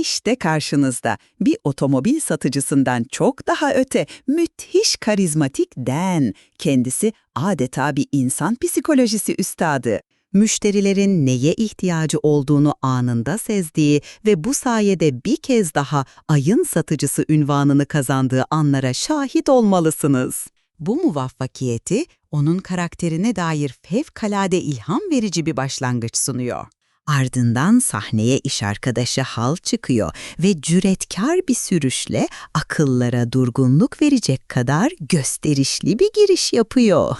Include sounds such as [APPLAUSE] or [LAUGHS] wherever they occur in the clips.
İşte karşınızda bir otomobil satıcısından çok daha öte müthiş karizmatik Dan. Kendisi adeta bir insan psikolojisi üstadı. Müşterilerin neye ihtiyacı olduğunu anında sezdiği ve bu sayede bir kez daha ayın satıcısı ünvanını kazandığı anlara şahit olmalısınız. Bu muvaffakiyeti onun karakterine dair fevkalade ilham verici bir başlangıç sunuyor. Ardından sahneye iş arkadaşı Hal çıkıyor ve cüretkar bir sürüşle akıllara durgunluk verecek kadar gösterişli bir giriş yapıyor.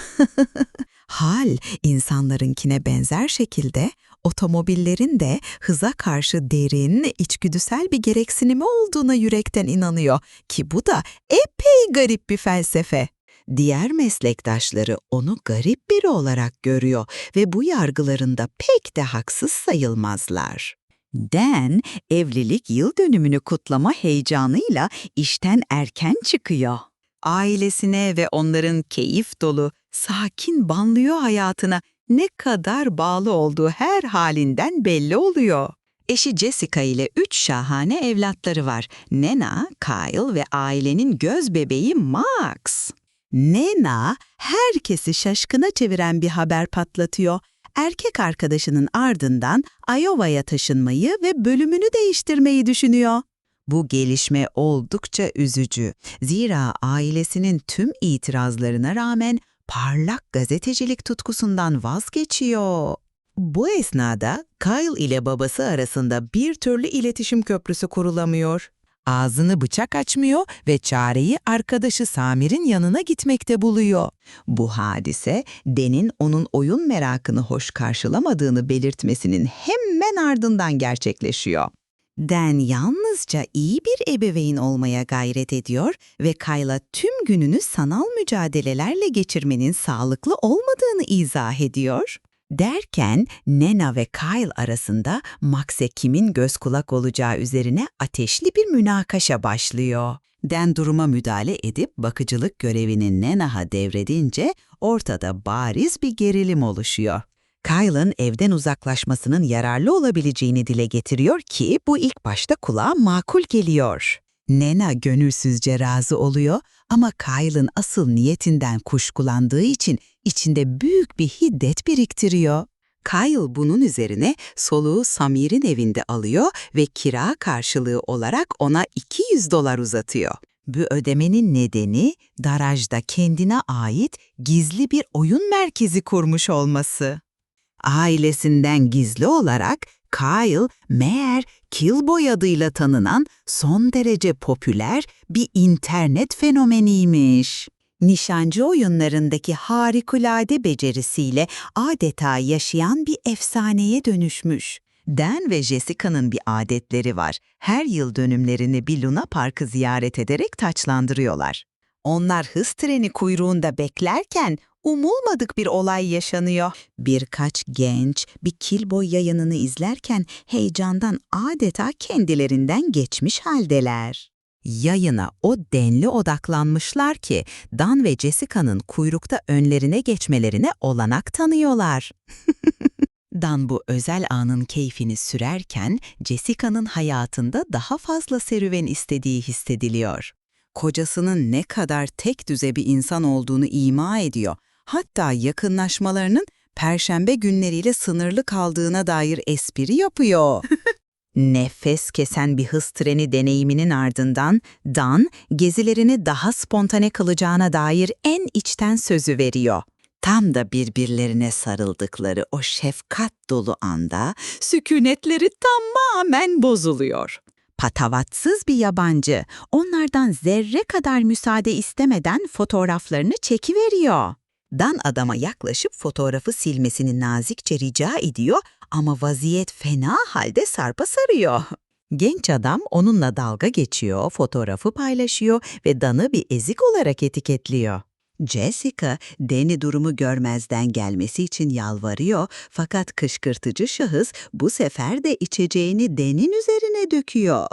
[LAUGHS] Hal, insanlarınkine benzer şekilde otomobillerin de hıza karşı derin, içgüdüsel bir gereksinimi olduğuna yürekten inanıyor ki bu da epey garip bir felsefe. Diğer meslektaşları onu garip biri olarak görüyor ve bu yargılarında pek de haksız sayılmazlar. Dan, evlilik yıl dönümünü kutlama heyecanıyla işten erken çıkıyor. Ailesine ve onların keyif dolu, sakin banlıyor hayatına ne kadar bağlı olduğu her halinden belli oluyor. Eşi Jessica ile üç şahane evlatları var. Nena, Kyle ve ailenin göz bebeği Max. Nena, herkesi şaşkına çeviren bir haber patlatıyor. Erkek arkadaşının ardından Iowa'ya taşınmayı ve bölümünü değiştirmeyi düşünüyor. Bu gelişme oldukça üzücü. Zira ailesinin tüm itirazlarına rağmen parlak gazetecilik tutkusundan vazgeçiyor. Bu esnada Kyle ile babası arasında bir türlü iletişim köprüsü kurulamıyor. Ağzını bıçak açmıyor ve çareyi arkadaşı Samir'in yanına gitmekte buluyor. Bu hadise, Den'in onun oyun merakını hoş karşılamadığını belirtmesinin hemen ardından gerçekleşiyor. Dan yalnızca iyi bir ebeveyn olmaya gayret ediyor ve Kyle'a tüm gününü sanal mücadelelerle geçirmenin sağlıklı olmadığını izah ediyor. Derken Nena ve Kyle arasında Max'e kimin göz kulak olacağı üzerine ateşli bir münakaşa başlıyor. Dan duruma müdahale edip bakıcılık görevini Nena'ha devredince ortada bariz bir gerilim oluşuyor. Kyle'ın evden uzaklaşmasının yararlı olabileceğini dile getiriyor ki bu ilk başta kulağa makul geliyor. Nena gönülsüzce razı oluyor ama Kyle'ın asıl niyetinden kuşkulandığı için içinde büyük bir hiddet biriktiriyor. Kyle bunun üzerine soluğu Samir'in evinde alıyor ve kira karşılığı olarak ona 200 dolar uzatıyor. Bu ödemenin nedeni darajda kendine ait gizli bir oyun merkezi kurmuş olması. Ailesinden gizli olarak Kyle meğer Killboy adıyla tanınan son derece popüler bir internet fenomeniymiş. Nişancı oyunlarındaki harikulade becerisiyle adeta yaşayan bir efsaneye dönüşmüş. Dan ve Jessica'nın bir adetleri var. Her yıl dönümlerini bir Luna Park'ı ziyaret ederek taçlandırıyorlar. Onlar hız treni kuyruğunda beklerken umulmadık bir olay yaşanıyor. Birkaç genç bir Killboy yayınını izlerken heyecandan adeta kendilerinden geçmiş haldeler. Yayına o denli odaklanmışlar ki Dan ve Jessica'nın kuyrukta önlerine geçmelerine olanak tanıyorlar. [LAUGHS] Dan bu özel anın keyfini sürerken Jessica'nın hayatında daha fazla serüven istediği hissediliyor. Kocasının ne kadar tek düze bir insan olduğunu ima ediyor. Hatta yakınlaşmalarının perşembe günleriyle sınırlı kaldığına dair espri yapıyor. [LAUGHS] Nefes kesen bir hız treni deneyiminin ardından Dan, gezilerini daha spontane kalacağına dair en içten sözü veriyor. Tam da birbirlerine sarıldıkları o şefkat dolu anda sükunetleri tamamen bozuluyor. Patavatsız bir yabancı onlardan zerre kadar müsaade istemeden fotoğraflarını çekiveriyor. Dan adama yaklaşıp fotoğrafı silmesini nazikçe rica ediyor ama vaziyet fena halde sarpa sarıyor. Genç adam onunla dalga geçiyor, fotoğrafı paylaşıyor ve Dan'ı bir ezik olarak etiketliyor. Jessica, Danny durumu görmezden gelmesi için yalvarıyor fakat kışkırtıcı şahıs bu sefer de içeceğini Dan'in üzerine döküyor.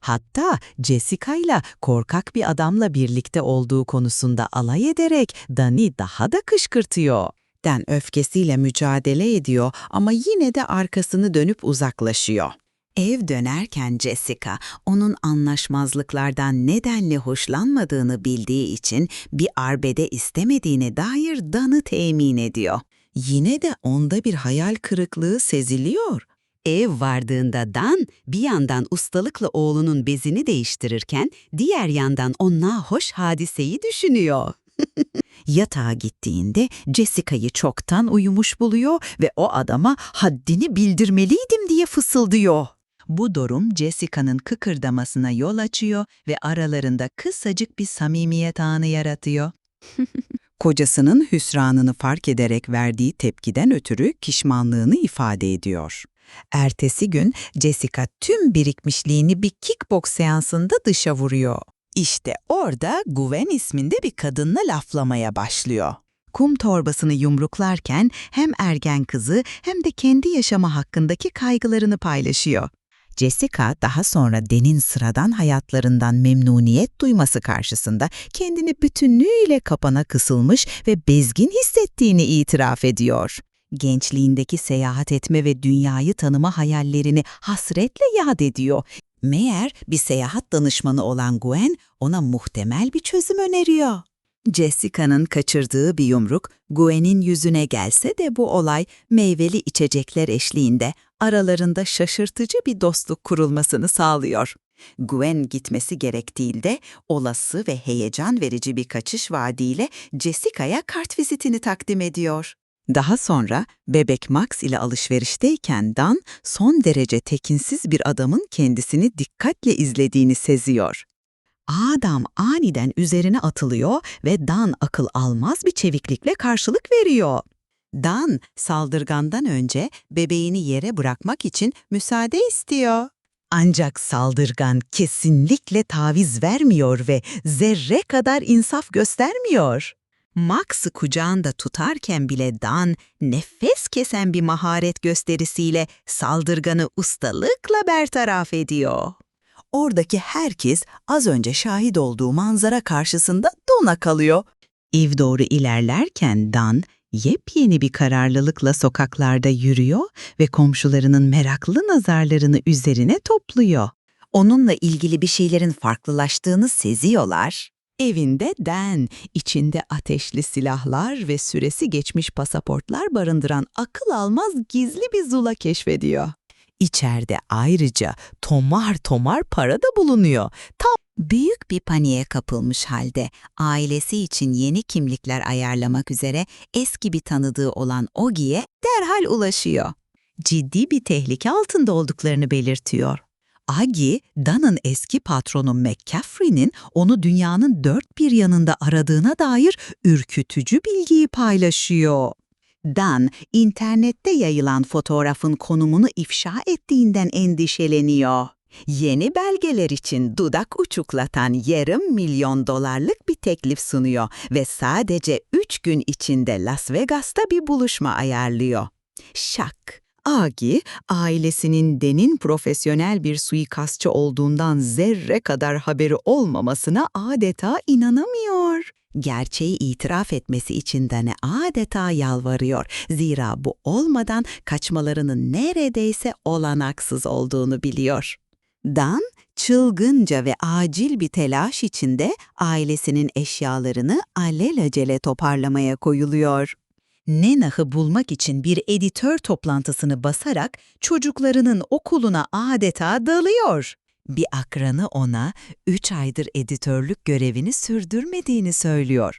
Hatta Jessica ile korkak bir adamla birlikte olduğu konusunda alay ederek Danny daha da kışkırtıyor. Dan öfkesiyle mücadele ediyor ama yine de arkasını dönüp uzaklaşıyor. Ev dönerken Jessica, onun anlaşmazlıklardan nedenle hoşlanmadığını bildiği için bir arbede istemediğine dair Dan'ı temin ediyor. Yine de onda bir hayal kırıklığı seziliyor. Ev vardığında Dan bir yandan ustalıkla oğlunun bezini değiştirirken diğer yandan o hoş hadiseyi düşünüyor. [LAUGHS] Yatağa gittiğinde Jessica'yı çoktan uyumuş buluyor ve o adama haddini bildirmeliydim diye fısıldıyor. Bu durum Jessica'nın kıkırdamasına yol açıyor ve aralarında kısacık bir samimiyet anı yaratıyor. [LAUGHS] Kocasının hüsranını fark ederek verdiği tepkiden ötürü pişmanlığını ifade ediyor. Ertesi gün Jessica tüm birikmişliğini bir kickbox seansında dışa vuruyor. İşte orada Gwen isminde bir kadınla laflamaya başlıyor. Kum torbasını yumruklarken hem ergen kızı hem de kendi yaşamı hakkındaki kaygılarını paylaşıyor. Jessica daha sonra Den'in sıradan hayatlarından memnuniyet duyması karşısında kendini bütünlüğüyle kapana kısılmış ve bezgin hissettiğini itiraf ediyor. Gençliğindeki seyahat etme ve dünyayı tanıma hayallerini hasretle yad ediyor. Meğer bir seyahat danışmanı olan Gwen ona muhtemel bir çözüm öneriyor. Jessica'nın kaçırdığı bir yumruk Gwen'in yüzüne gelse de bu olay meyveli içecekler eşliğinde aralarında şaşırtıcı bir dostluk kurulmasını sağlıyor. Gwen gitmesi gerektiğinde olası ve heyecan verici bir kaçış vaadiyle Jessica'ya kart vizitini takdim ediyor. Daha sonra bebek Max ile alışverişteyken Dan son derece tekinsiz bir adamın kendisini dikkatle izlediğini seziyor. Adam aniden üzerine atılıyor ve Dan akıl almaz bir çeviklikle karşılık veriyor. Dan saldırgandan önce bebeğini yere bırakmak için müsaade istiyor. Ancak saldırgan kesinlikle taviz vermiyor ve zerre kadar insaf göstermiyor. Max'ı kucağında tutarken bile Dan nefes kesen bir maharet gösterisiyle saldırganı ustalıkla bertaraf ediyor. Oradaki herkes az önce şahit olduğu manzara karşısında dona kalıyor. Eve doğru ilerlerken Dan yepyeni bir kararlılıkla sokaklarda yürüyor ve komşularının meraklı nazarlarını üzerine topluyor. Onunla ilgili bir şeylerin farklılaştığını seziyorlar. Evinde Dan, içinde ateşli silahlar ve süresi geçmiş pasaportlar barındıran akıl almaz gizli bir zula keşfediyor. İçeride ayrıca tomar tomar para da bulunuyor. Tam büyük bir paniğe kapılmış halde ailesi için yeni kimlikler ayarlamak üzere eski bir tanıdığı olan Ogi'ye derhal ulaşıyor. Ciddi bir tehlike altında olduklarını belirtiyor. Agi, Dan'ın eski patronu McCaffrey'nin onu dünyanın dört bir yanında aradığına dair ürkütücü bilgiyi paylaşıyor. Dan, internette yayılan fotoğrafın konumunu ifşa ettiğinden endişeleniyor. Yeni belgeler için dudak uçuklatan yarım milyon dolarlık bir teklif sunuyor ve sadece üç gün içinde Las Vegas'ta bir buluşma ayarlıyor. Şak! Agi, ailesinin Den'in profesyonel bir suikastçı olduğundan zerre kadar haberi olmamasına adeta inanamıyor. Gerçeği itiraf etmesi için Dan'e adeta yalvarıyor. Zira bu olmadan kaçmalarının neredeyse olanaksız olduğunu biliyor. Dan, çılgınca ve acil bir telaş içinde ailesinin eşyalarını alelacele toparlamaya koyuluyor. Nenah'ı bulmak için bir editör toplantısını basarak çocuklarının okuluna adeta dalıyor. Bir akranı ona 3 aydır editörlük görevini sürdürmediğini söylüyor.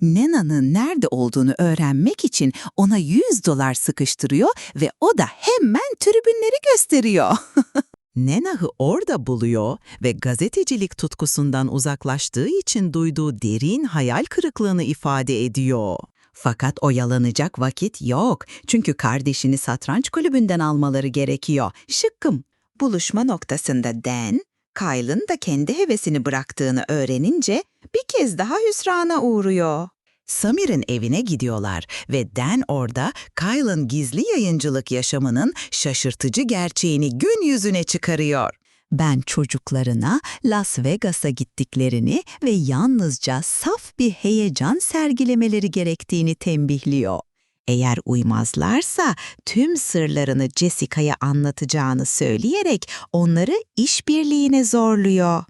Nena'nın nerede olduğunu öğrenmek için ona 100 dolar sıkıştırıyor ve o da hemen tribünleri gösteriyor. [LAUGHS] Nenah'ı orada buluyor ve gazetecilik tutkusundan uzaklaştığı için duyduğu derin hayal kırıklığını ifade ediyor. Fakat oyalanacak vakit yok. Çünkü kardeşini satranç kulübünden almaları gerekiyor. Şıkkım. Buluşma noktasında Dan, Kyle'ın da kendi hevesini bıraktığını öğrenince bir kez daha hüsrana uğruyor. Samir'in evine gidiyorlar ve Dan orada Kyle'ın gizli yayıncılık yaşamının şaşırtıcı gerçeğini gün yüzüne çıkarıyor. Ben çocuklarına Las Vegas'a gittiklerini ve yalnızca saf bir heyecan sergilemeleri gerektiğini tembihliyor. Eğer uymazlarsa tüm sırlarını Jessica'ya anlatacağını söyleyerek onları işbirliğine zorluyor.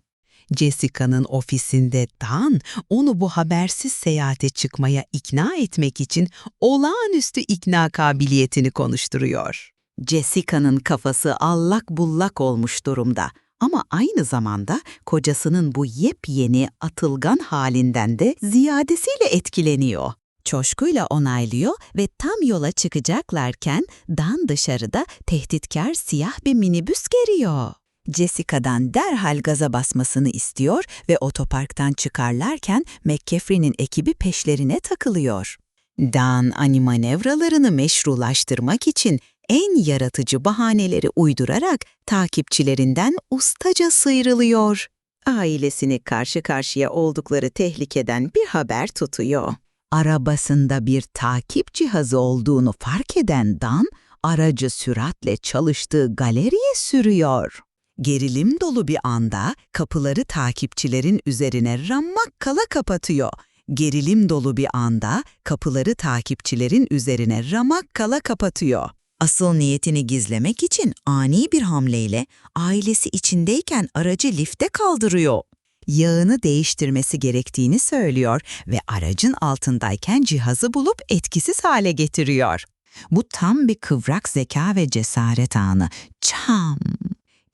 Jessica'nın ofisinde Dan, onu bu habersiz seyahate çıkmaya ikna etmek için olağanüstü ikna kabiliyetini konuşturuyor. Jessica'nın kafası allak bullak olmuş durumda ama aynı zamanda kocasının bu yepyeni atılgan halinden de ziyadesiyle etkileniyor. Coşkuyla onaylıyor ve tam yola çıkacaklarken Dan dışarıda tehditkar siyah bir minibüs geliyor. Jessica'dan derhal gaza basmasını istiyor ve otoparktan çıkarlarken McCaffrey'nin ekibi peşlerine takılıyor. Dan animanevralarını meşrulaştırmak için en yaratıcı bahaneleri uydurarak takipçilerinden ustaca sıyrılıyor. Ailesini karşı karşıya oldukları tehlikeden bir haber tutuyor. Arabasında bir takip cihazı olduğunu fark eden Dan, aracı süratle çalıştığı galeriye sürüyor. Gerilim dolu bir anda kapıları takipçilerin üzerine ramak kala kapatıyor. Gerilim dolu bir anda kapıları takipçilerin üzerine ramak kala kapatıyor. Asıl niyetini gizlemek için ani bir hamleyle ailesi içindeyken aracı lifte kaldırıyor. Yağını değiştirmesi gerektiğini söylüyor ve aracın altındayken cihazı bulup etkisiz hale getiriyor. Bu tam bir kıvrak zeka ve cesaret anı. Çam!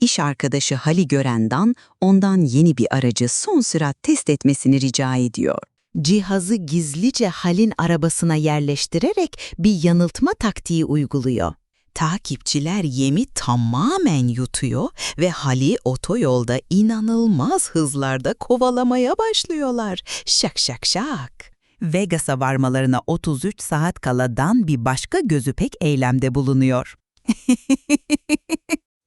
İş arkadaşı Hal'i gören Dan, ondan yeni bir aracı son sürat test etmesini rica ediyor. Cihazı gizlice Hal'in arabasına yerleştirerek bir yanıltma taktiği uyguluyor. Takipçiler yemi tamamen yutuyor ve Hal'i otoyolda inanılmaz hızlarda kovalamaya başlıyorlar. Şak şak şak. Vegas'a varmalarına 33 saat kala Dan bir başka gözü pek eylemde bulunuyor. [LAUGHS]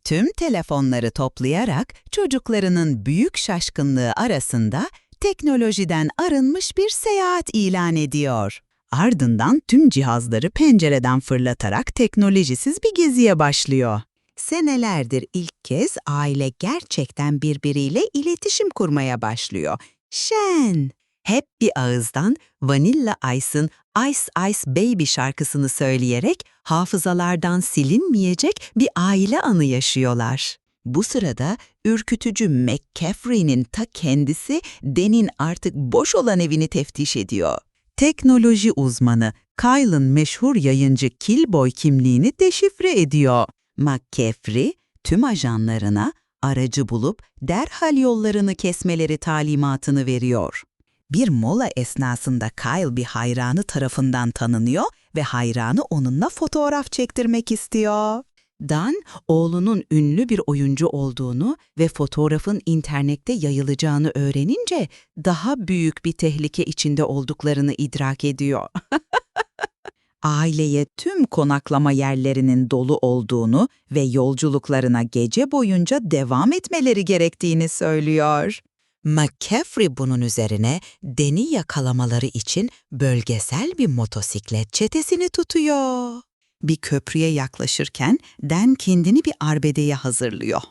Tüm telefonları toplayarak çocuklarının büyük şaşkınlığı arasında teknolojiden arınmış bir seyahat ilan ediyor. Ardından tüm cihazları pencereden fırlatarak teknolojisiz bir geziye başlıyor. Senelerdir ilk kez aile gerçekten birbiriyle iletişim kurmaya başlıyor. Şen! Hep bir ağızdan Vanilla Ice'ın Ice Ice Baby şarkısını söyleyerek hafızalardan silinmeyecek bir aile anı yaşıyorlar. Bu sırada ürkütücü McCaffrey'nin ta kendisi Den'in artık boş olan evini teftiş ediyor. Teknoloji uzmanı Kyle'ın meşhur yayıncı Killboy kimliğini deşifre ediyor. McCaffrey tüm ajanlarına aracı bulup derhal yollarını kesmeleri talimatını veriyor. Bir mola esnasında Kyle bir hayranı tarafından tanınıyor ve hayranı onunla fotoğraf çektirmek istiyor. Dan, oğlunun ünlü bir oyuncu olduğunu ve fotoğrafın internette yayılacağını öğrenince daha büyük bir tehlike içinde olduklarını idrak ediyor. [LAUGHS] Aileye tüm konaklama yerlerinin dolu olduğunu ve yolculuklarına gece boyunca devam etmeleri gerektiğini söylüyor. McCaffrey bunun üzerine Den'i yakalamaları için bölgesel bir motosiklet çetesini tutuyor. Bir köprüye yaklaşırken Dan kendini bir arbedeye hazırlıyor.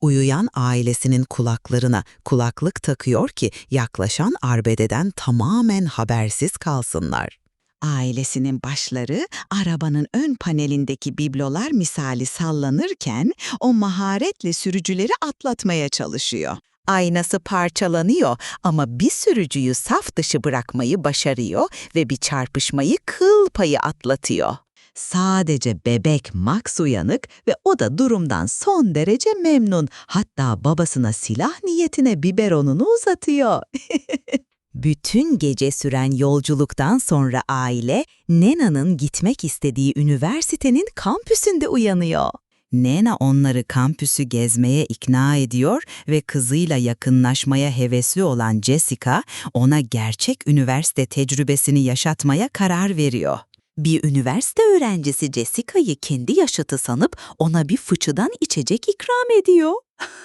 Uyuyan ailesinin kulaklarına kulaklık takıyor ki yaklaşan arbededen tamamen habersiz kalsınlar. Ailesinin başları arabanın ön panelindeki biblolar misali sallanırken o maharetle sürücüleri atlatmaya çalışıyor. Aynası parçalanıyor ama bir sürücüyü saf dışı bırakmayı başarıyor ve bir çarpışmayı kıl payı atlatıyor. Sadece bebek Max uyanık ve o da durumdan son derece memnun. Hatta babasına silah niyetine biberonunu uzatıyor. [LAUGHS] Bütün gece süren yolculuktan sonra aile, Nena'nın gitmek istediği üniversitenin kampüsünde uyanıyor. Nena onları kampüsü gezmeye ikna ediyor ve kızıyla yakınlaşmaya hevesli olan Jessica ona gerçek üniversite tecrübesini yaşatmaya karar veriyor. Bir üniversite öğrencisi Jessica'yı kendi yaşıtı sanıp ona bir fıçıdan içecek ikram ediyor.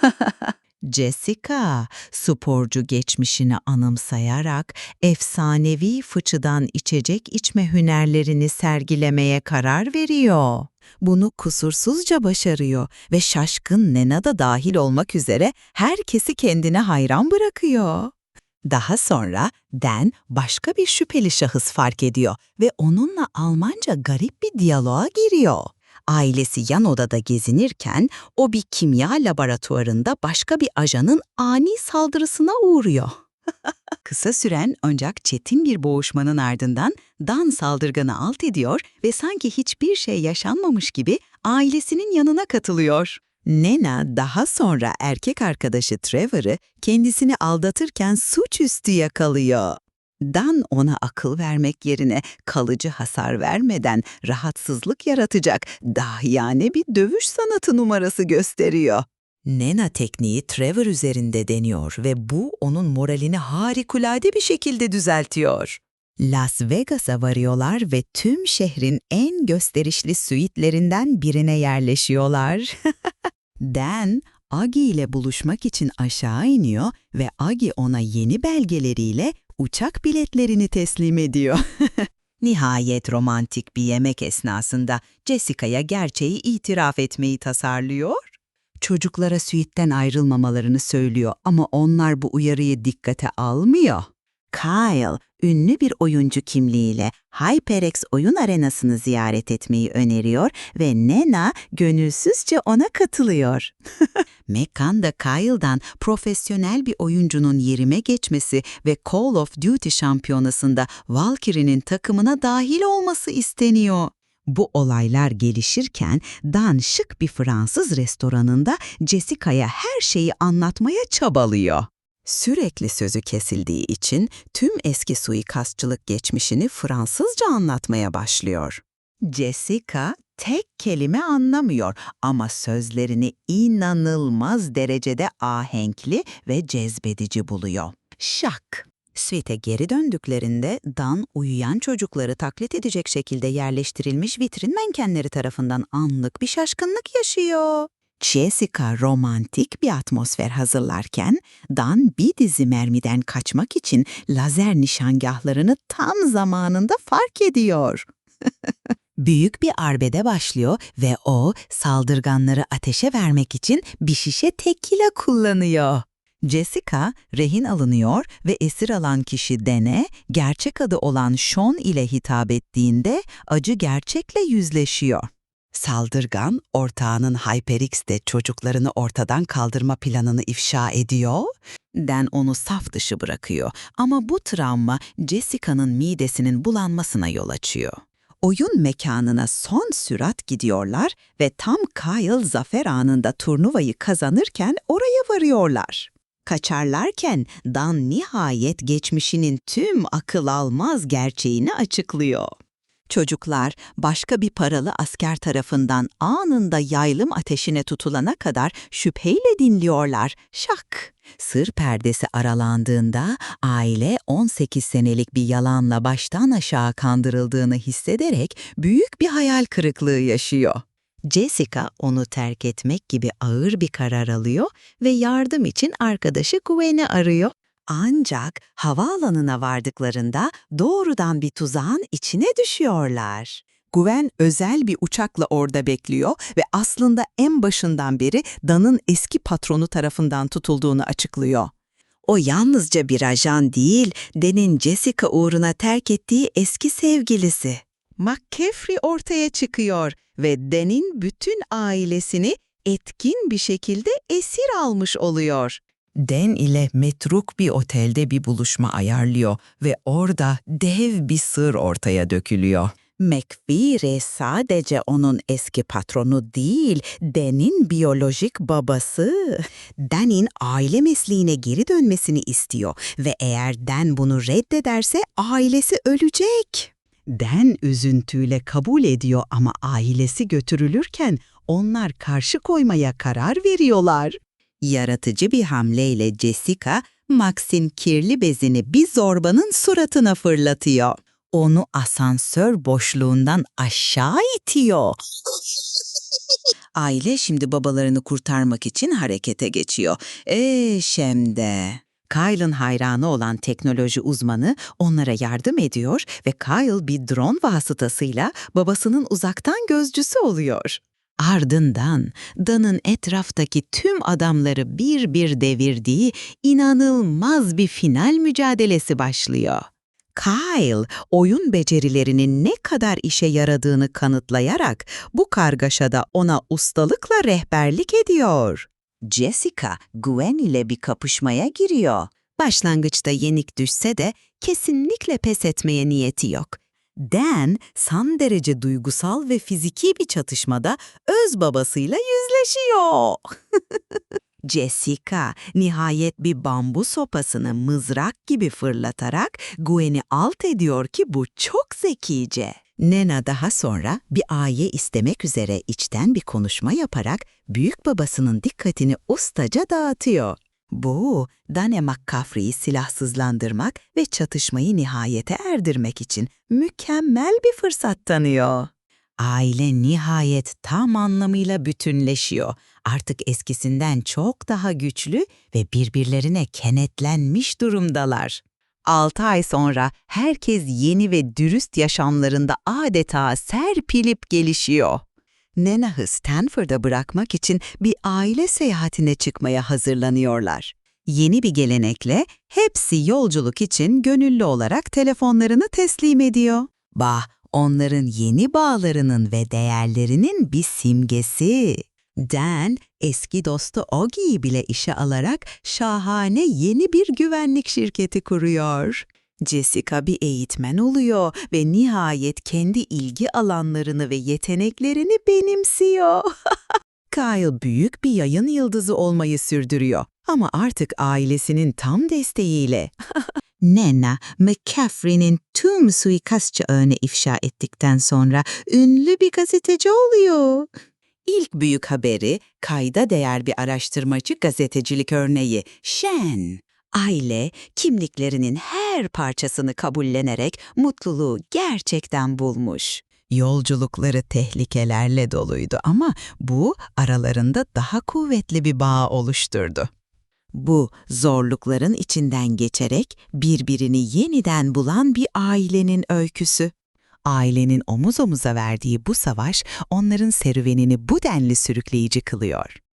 [LAUGHS] Jessica, sporcu geçmişini anımsayarak efsanevi fıçıdan içecek içme hünerlerini sergilemeye karar veriyor. Bunu kusursuzca başarıyor ve şaşkın Nena da dahil olmak üzere herkesi kendine hayran bırakıyor. Daha sonra Dan başka bir şüpheli şahıs fark ediyor ve onunla Almanca garip bir diyaloğa giriyor. Ailesi yan odada gezinirken o bir kimya laboratuvarında başka bir ajanın ani saldırısına uğruyor. [LAUGHS] Kısa süren ancak çetin bir boğuşmanın ardından Dan saldırganı alt ediyor ve sanki hiçbir şey yaşanmamış gibi ailesinin yanına katılıyor. Nena daha sonra erkek arkadaşı Trevor'ı kendisini aldatırken suçüstü yakalıyor. Dan ona akıl vermek yerine kalıcı hasar vermeden rahatsızlık yaratacak dahiyane bir dövüş sanatı numarası gösteriyor. Nena tekniği Trevor üzerinde deniyor ve bu onun moralini harikulade bir şekilde düzeltiyor. Las Vegas'a varıyorlar ve tüm şehrin en gösterişli suitlerinden birine yerleşiyorlar. [LAUGHS] Dan, Agi ile buluşmak için aşağı iniyor ve Agi ona yeni belgeleriyle uçak biletlerini teslim ediyor. [LAUGHS] Nihayet romantik bir yemek esnasında Jessica'ya gerçeği itiraf etmeyi tasarlıyor. Çocuklara suitten ayrılmamalarını söylüyor ama onlar bu uyarıyı dikkate almıyor. Kyle, ünlü bir oyuncu kimliğiyle HyperX oyun arenasını ziyaret etmeyi öneriyor ve Nena gönülsüzce ona katılıyor. [LAUGHS] Mekan da Kyle'dan profesyonel bir oyuncunun yerime geçmesi ve Call of Duty şampiyonasında Valkyrie'nin takımına dahil olması isteniyor. Bu olaylar gelişirken Dan şık bir Fransız restoranında Jessica'ya her şeyi anlatmaya çabalıyor. Sürekli sözü kesildiği için tüm eski suikastçılık geçmişini Fransızca anlatmaya başlıyor. Jessica tek kelime anlamıyor ama sözlerini inanılmaz derecede ahenkli ve cezbedici buluyor. Şak! Suite geri döndüklerinde Dan uyuyan çocukları taklit edecek şekilde yerleştirilmiş vitrin menkenleri tarafından anlık bir şaşkınlık yaşıyor. Jessica romantik bir atmosfer hazırlarken Dan bir dizi mermiden kaçmak için lazer nişangahlarını tam zamanında fark ediyor. [LAUGHS] Büyük bir arbede başlıyor ve o saldırganları ateşe vermek için bir şişe tekila kullanıyor. Jessica rehin alınıyor ve esir alan kişi Dene, gerçek adı olan Sean ile hitap ettiğinde acı gerçekle yüzleşiyor. Saldırgan, ortağının HyperX'te çocuklarını ortadan kaldırma planını ifşa ediyor. Dan onu saf dışı bırakıyor ama bu travma Jessica'nın midesinin bulanmasına yol açıyor. Oyun mekanına son sürat gidiyorlar ve tam Kyle zafer anında turnuvayı kazanırken oraya varıyorlar. Kaçarlarken Dan nihayet geçmişinin tüm akıl almaz gerçeğini açıklıyor. Çocuklar başka bir paralı asker tarafından anında yaylım ateşine tutulana kadar şüpheyle dinliyorlar. Şak! Sır perdesi aralandığında aile 18 senelik bir yalanla baştan aşağı kandırıldığını hissederek büyük bir hayal kırıklığı yaşıyor. Jessica onu terk etmek gibi ağır bir karar alıyor ve yardım için arkadaşı Gwen'i arıyor. Ancak havaalanına vardıklarında doğrudan bir tuzağın içine düşüyorlar. Gwen özel bir uçakla orada bekliyor ve aslında en başından beri Dan'ın eski patronu tarafından tutulduğunu açıklıyor. O yalnızca bir ajan değil, Dan'in Jessica uğruna terk ettiği eski sevgilisi. McCaffrey ortaya çıkıyor ve Dan'in bütün ailesini etkin bir şekilde esir almış oluyor. Dan ile metruk bir otelde bir buluşma ayarlıyor ve orada dev bir sır ortaya dökülüyor. McVeary sadece onun eski patronu değil, Dan'in biyolojik babası. Dan'in aile mesleğine geri dönmesini istiyor ve eğer Dan bunu reddederse ailesi ölecek. Dan üzüntüyle kabul ediyor ama ailesi götürülürken onlar karşı koymaya karar veriyorlar. Yaratıcı bir hamleyle Jessica, Max'in kirli bezini bir zorbanın suratına fırlatıyor. Onu asansör boşluğundan aşağı itiyor. [LAUGHS] Aile şimdi babalarını kurtarmak için harekete geçiyor. E şimdi. Kyle'ın hayranı olan teknoloji uzmanı onlara yardım ediyor ve Kyle bir drone vasıtasıyla babasının uzaktan gözcüsü oluyor. Ardından Dan'ın etraftaki tüm adamları bir bir devirdiği inanılmaz bir final mücadelesi başlıyor. Kyle, oyun becerilerinin ne kadar işe yaradığını kanıtlayarak bu kargaşada ona ustalıkla rehberlik ediyor. Jessica, Gwen ile bir kapışmaya giriyor. Başlangıçta yenik düşse de kesinlikle pes etmeye niyeti yok. Dan, son derece duygusal ve fiziki bir çatışmada öz babasıyla yüzleşiyor. [LAUGHS] Jessica nihayet bir bambu sopasını mızrak gibi fırlatarak Gwen'i alt ediyor ki bu çok zekice. Nena daha sonra bir aye istemek üzere içten bir konuşma yaparak büyük babasının dikkatini ustaca dağıtıyor. Bu, Dane McCaffrey'i silahsızlandırmak ve çatışmayı nihayete erdirmek için mükemmel bir fırsat tanıyor. Aile nihayet tam anlamıyla bütünleşiyor. Artık eskisinden çok daha güçlü ve birbirlerine kenetlenmiş durumdalar. 6 ay sonra herkes yeni ve dürüst yaşamlarında adeta serpilip gelişiyor. Nenah'ı Stanford'a bırakmak için bir aile seyahatine çıkmaya hazırlanıyorlar. Yeni bir gelenekle hepsi yolculuk için gönüllü olarak telefonlarını teslim ediyor. Bah, onların yeni bağlarının ve değerlerinin bir simgesi. Dan, eski dostu Ogi'yi bile işe alarak şahane yeni bir güvenlik şirketi kuruyor. Jessica bir eğitmen oluyor ve nihayet kendi ilgi alanlarını ve yeteneklerini benimsiyor. [LAUGHS] Kyle büyük bir yayın yıldızı olmayı sürdürüyor ama artık ailesinin tam desteğiyle. [LAUGHS] Nena, McCaffrey'nin tüm suikastçı öğünü ifşa ettikten sonra ünlü bir gazeteci oluyor. İlk büyük haberi kayda değer bir araştırmacı gazetecilik örneği Shen. Aile kimliklerinin her parçasını kabullenerek mutluluğu gerçekten bulmuş. Yolculukları tehlikelerle doluydu ama bu aralarında daha kuvvetli bir bağ oluşturdu. Bu zorlukların içinden geçerek birbirini yeniden bulan bir ailenin öyküsü. Ailenin omuz omuza verdiği bu savaş onların serüvenini bu denli sürükleyici kılıyor.